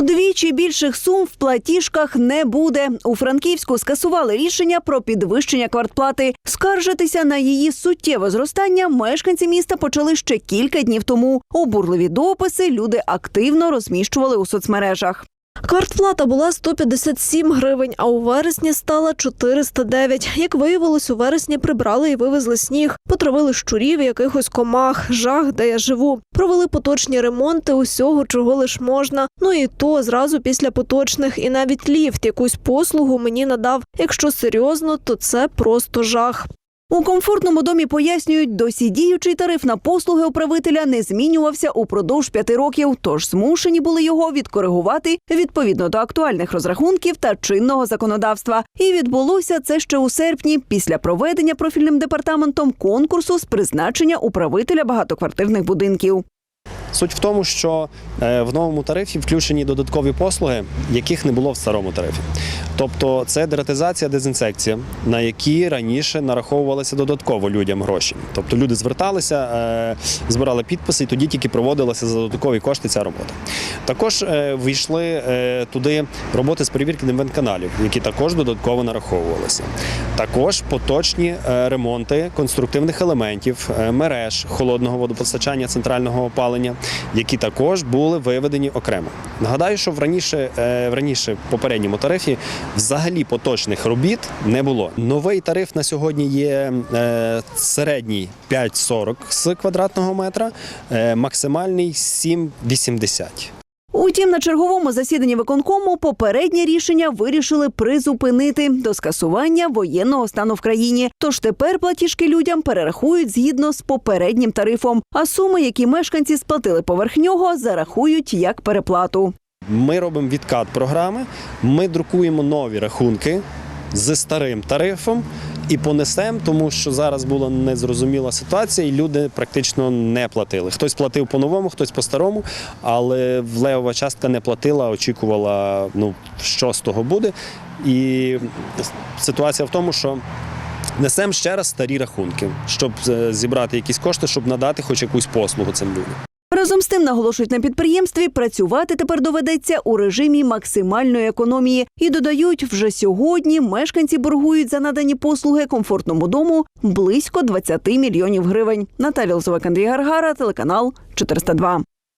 Удвічі більших сум в платіжках не буде. У Франківську скасували рішення про підвищення квартплати. Скаржитися на її суттєве зростання мешканці міста почали ще кілька днів тому. Обурливі дописи люди активно розміщували у соцмережах. Квартплата була 157 гривень, а у вересні стала 409. Як виявилось, у вересні прибрали і вивезли сніг, потравили щурів, якихось комах, жах, де я живу. Провели поточні ремонти усього, чого лиш можна. Ну і то зразу після поточних, і навіть ліфт якусь послугу мені надав. Якщо серйозно, то це просто жах. У комфортному домі пояснюють, досі діючий тариф на послуги управителя не змінювався упродовж п'яти років, тож змушені були його відкоригувати відповідно до актуальних розрахунків та чинного законодавства. І відбулося це ще у серпні, після проведення профільним департаментом конкурсу з призначення управителя багатоквартирних будинків. Суть в тому, що е, в новому тарифі включені додаткові послуги, яких не було в старому тарифі. Тобто це дератизація, дезінсекція, на які раніше нараховувалися додатково людям гроші. Тобто люди зверталися, е, збирали підписи, і тоді тільки проводилася за додаткові кошти ця робота. Також е, війшли е, туди роботи з перевірки каналів, які також додатково нараховувалися. Також поточні ремонти конструктивних елементів, мереж холодного водопостачання, центрального опалення, які також були виведені окремо. Нагадаю, що в раніше, в раніше попередньому тарифі взагалі поточних робіт не було. Новий тариф на сьогодні є е, середній 5,40 з квадратного метра, е, максимальний 7,80. Утім, на черговому засіданні виконкому попереднє рішення вирішили призупинити до скасування воєнного стану в країні. Тож тепер платіжки людям перерахують згідно з попереднім тарифом, а суми, які мешканці сплатили поверх нього, зарахують як переплату. Ми робимо відкат програми, ми друкуємо нові рахунки з старим тарифом і понесемо, тому що зараз була незрозуміла ситуація, і люди практично не платили. Хтось платив по-новому, хтось по-старому, але левова частка не платила, очікувала, ну, що з того буде. І ситуація в тому, що. Несемо ще раз старі рахунки, щоб е, зібрати якісь кошти, щоб надати хоч якусь послугу цим людям. Разом з тим наголошують на підприємстві, працювати тепер доведеться у режимі максимальної економії і додають, вже сьогодні мешканці боргують за надані послуги комфортному дому близько 20 мільйонів гривень. Наталія Лозовик, Андрій Гаргара, телеканал 402.